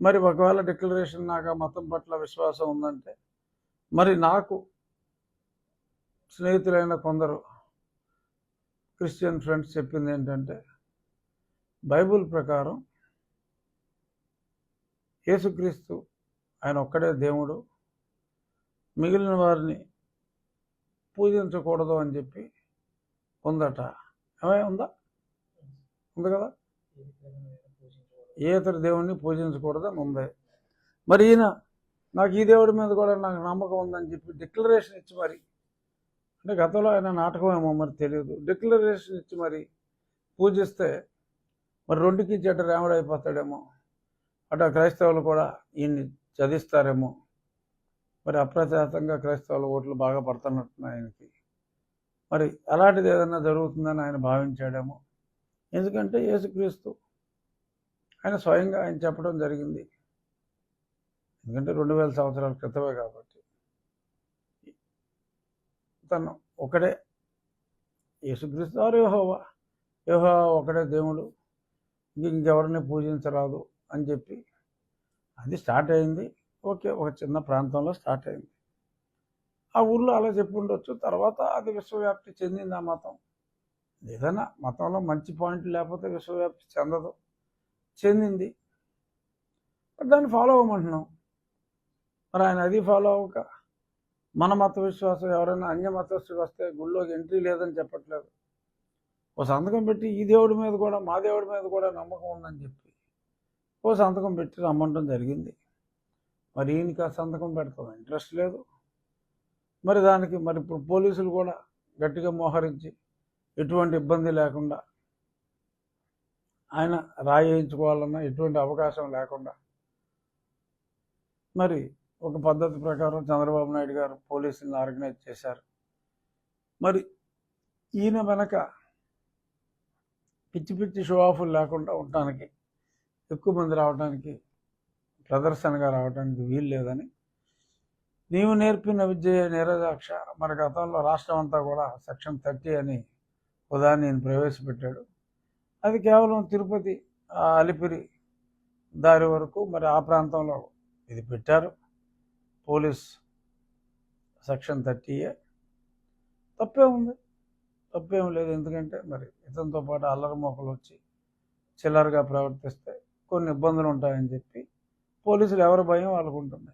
మరి ఒకవేళ డిక్లరేషన్ నాకు ఆ మతం పట్ల విశ్వాసం ఉందంటే మరి నాకు స్నేహితులైన కొందరు క్రిస్టియన్ ఫ్రెండ్స్ చెప్పింది ఏంటంటే బైబిల్ ప్రకారం యేసుక్రీస్తు ఆయన ఒక్కడే దేవుడు మిగిలిన వారిని పూజించకూడదు అని చెప్పి ఉందట. ఏమై ఉందా? ఉంది కదా? ఏ ఇతర దేవుణ్ణి పూజించకూడదని ఉంది మరి ఈయన నాకు ఈ దేవుడి మీద కూడా నాకు నమ్మకం ఉందని చెప్పి డిక్లరేషన్ ఇచ్చి మరి అంటే గతంలో ఆయన నాటకం ఏమో మరి తెలియదు. డిక్లరేషన్ ఇచ్చి మరి పూజిస్తే మరి రెండుకి చెట్టు రాముడు అయిపోతాడేమో. అటు క్రైస్తవులు కూడా ఈయన్ని చదిస్తారేమో మరి అప్రచాతంగా క్రైస్తవుల ఓట్లు బాగా పడుతున్నట్టున్నాయి ఆయనకి. మరి అలాంటిది ఏదైనా జరుగుతుందని ఆయన భావించాడేమో. ఎందుకంటే యేసుక్రీస్తు ఆయన స్వయంగా ఆయన చెప్పడం జరిగింది. ఎందుకంటే రెండు వేల సంవత్సరాల క్రితమే కాబట్టి. తను ఒకడే యేసుక్రీస్తు వారు యోహోవా. యోహో ఒకడే దేవుడు. ఇంకెవరిని పూజించరాదు అని చెప్పి అది స్టార్ట్ అయింది. ఓకే ఒక చిన్న ప్రాంతంలో స్టార్ట్ అయింది. ఆ ఊర్లో అలా చెప్పి ఉండొచ్చు తర్వాత అది విశ్వవ్యాప్తి చెందింది ఆ మతం. ఏదైనా మతంలో మంచి పాయింట్ లేకపోతే విశ్వవ్యాప్తి చెందదు. చెందింది. దాన్ని ఫాలో అవ్వమంటున్నాం. మరి ఆయన అది ఫాలో అవ్వక మన మత విశ్వాసం ఎవరైనా అన్య మతస్థుడు వస్తే గుళ్ళోకి ఎంట్రీ లేదని చెప్పట్లేదు. ఓ సంతకం పెట్టి ఈ దేవుడి మీద కూడా మా దేవుడి మీద కూడా నమ్మకం ఉందని చెప్పి ఓ సంతకం పెట్టి రమ్మంటం జరిగింది. మరి ఈయనకి ఆ సంతకం పెడతాం ఇంట్రెస్ట్ లేదు. మరి దానికి మరి ఇప్పుడు పోలీసులు కూడా గట్టిగా మోహరించి ఎటువంటి ఇబ్బంది లేకుండా ఆయన రాయించుకోవాలన్నా ఎటువంటి అవకాశం లేకుండా. మరి ఒక పద్ధతి ప్రకారం చంద్రబాబు నాయుడు గారు పోలీసులను ఆర్గనైజ్ చేశారు. మరి ఈయన వెనక పిచ్చి పిచ్చి షో ఆఫ్లు లేకుండా ఉండటానికి ఎక్కువ మంది రావడానికి ప్రదర్శనగా రావడానికి వీలు లేదని. నీవు నేర్పిన విద్య నీరజాక్ష మన గతంలో రాష్ట్రం అంతా కూడా సెక్షన్ థర్టీ అని ఉదాహరణ నేను ప్రవేశపెట్టాడు. అది కేవలం తిరుపతి ఆ అలిపిరి దారి వరకు మరి ఆ ప్రాంతంలో ఇది పెట్టారు. పోలీస్ సెక్షన్ థర్టీయే తప్పే ఉంది. తప్పేం లేదు. ఎందుకంటే మరి ఇతనితో పాటు అల్లరి మొక్కలు వచ్చి చిల్లరగా ప్రవర్తిస్తే కొన్ని ఇబ్బందులు ఉంటాయని చెప్పి పోలీసులు ఎవరి భయం వాళ్ళకు ఉంటుంది.